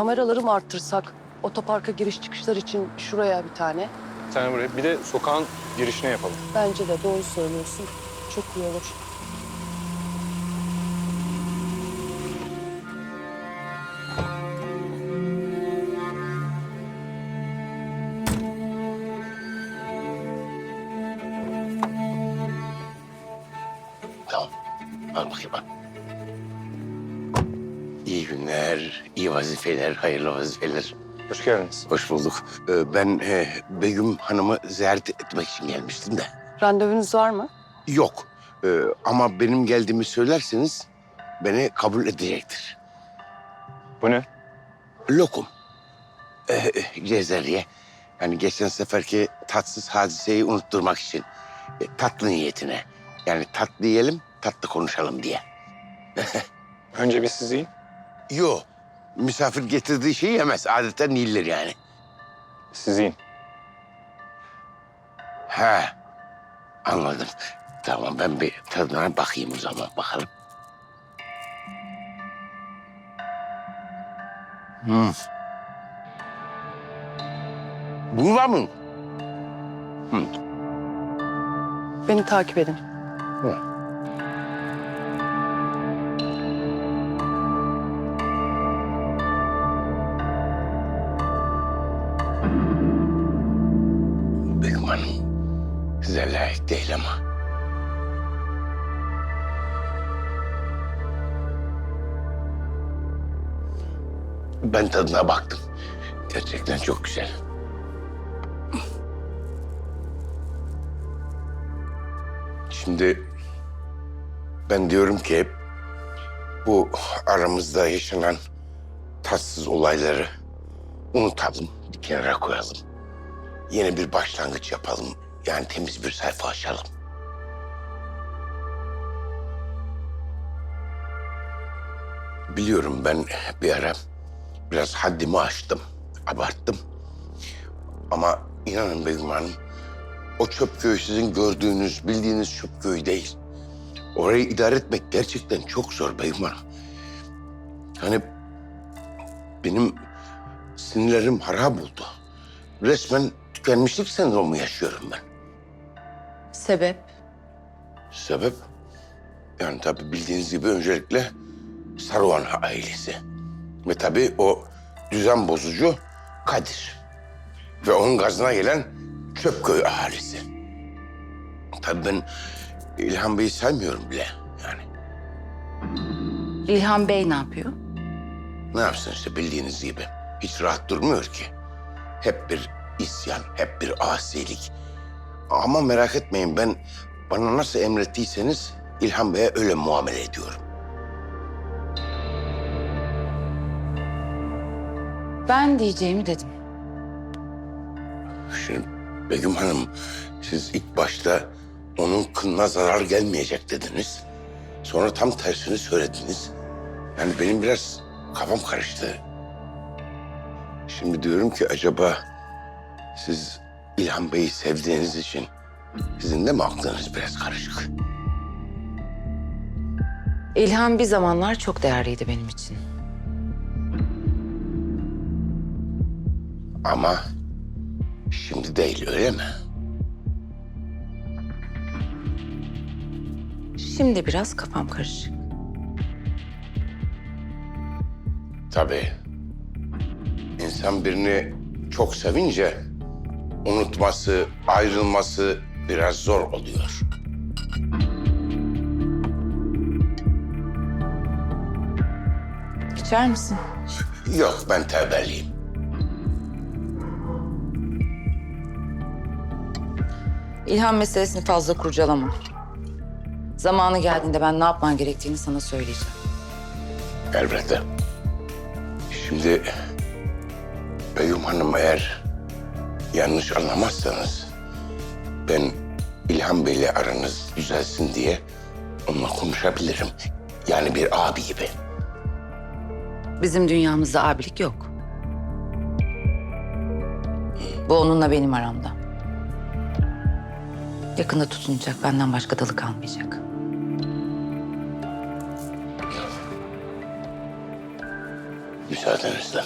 kameraları mı arttırsak? Otoparka giriş çıkışlar için şuraya bir tane. Bir tane buraya. Bir de sokağın girişine yapalım. Bence de doğru söylüyorsun. Çok iyi olur. Tamam. Al bakayım al. Günler, iyi vazifeler, hayırlı vazifeler. Hoş geldiniz. Hoş bulduk. Ee, ben e, Begüm Hanım'ı ziyaret etmek için gelmiştim de. Randevunuz var mı? Yok. Ee, ama benim geldiğimi söylerseniz beni kabul edecektir. Bu ne? Lokum. Ee, Cezeriye. Yani geçen seferki tatsız hadiseyi unutturmak için. E, tatlı niyetine. Yani tatlı yiyelim, tatlı konuşalım diye. Önce bir siz yiyin. Yo. Misafir getirdiği şeyi yemez. Adeten değildir yani. Siz yiyin. He. Anladım. Tamam ben bir tadına bakayım o zaman bakalım. Hmm. Bu var mı? Beni takip edin. Hı. Ben tadına baktım. Gerçekten çok güzel. Şimdi ben diyorum ki bu aramızda yaşanan tatsız olayları unutalım, bir kenara koyalım. Yeni bir başlangıç yapalım. Yani temiz bir sayfa açalım. Biliyorum ben bir ara biraz haddimi aştım, abarttım. Ama inanın Begüm Hanım, o çöp köy sizin gördüğünüz, bildiğiniz çöp köy değil. Orayı idare etmek gerçekten çok zor Begüm Hanım. Hani benim sinirlerim harap oldu. Resmen tükenmişlik sendromu yaşıyorum ben. Sebep? Sebep? Yani tabii bildiğiniz gibi öncelikle Saruhan ailesi. Ve tabii o düzen bozucu Kadir. Ve onun gazına gelen Çöpköy ahalisi. Tabii ben İlhan Bey'i saymıyorum bile yani. İlhan Bey ne yapıyor? Ne yapsın işte bildiğiniz gibi. Hiç rahat durmuyor ki. Hep bir isyan, hep bir asilik. Ama merak etmeyin ben bana nasıl emrettiyseniz İlhan Bey'e öyle muamele ediyorum. Ben diyeceğimi dedim. Şimdi Begüm Hanım siz ilk başta onun kılına zarar gelmeyecek dediniz. Sonra tam tersini söylediniz. Yani benim biraz kafam karıştı. Şimdi diyorum ki acaba siz İlhan Bey'i sevdiğiniz için sizin de mi aklınız biraz karışık? İlhan bir zamanlar çok değerliydi benim için. Ama şimdi değil öyle mi? Şimdi biraz kafam karışık. Tabii. İnsan birini çok sevince unutması, ayrılması biraz zor oluyor. İçer misin? Yok ben tembelliyim. İlhan meselesini fazla kurcalama. Zamanı geldiğinde ben ne yapman gerektiğini sana söyleyeceğim. Elbette. Şimdi Begüm Hanım eğer yanlış anlamazsanız ben İlhan Bey'le aranız düzelsin diye onunla konuşabilirim. Yani bir abi gibi. Bizim dünyamızda abilik yok. Bu onunla benim aramda. Yakında tutunacak, benden başka dalı kalmayacak. Müsaadenizle.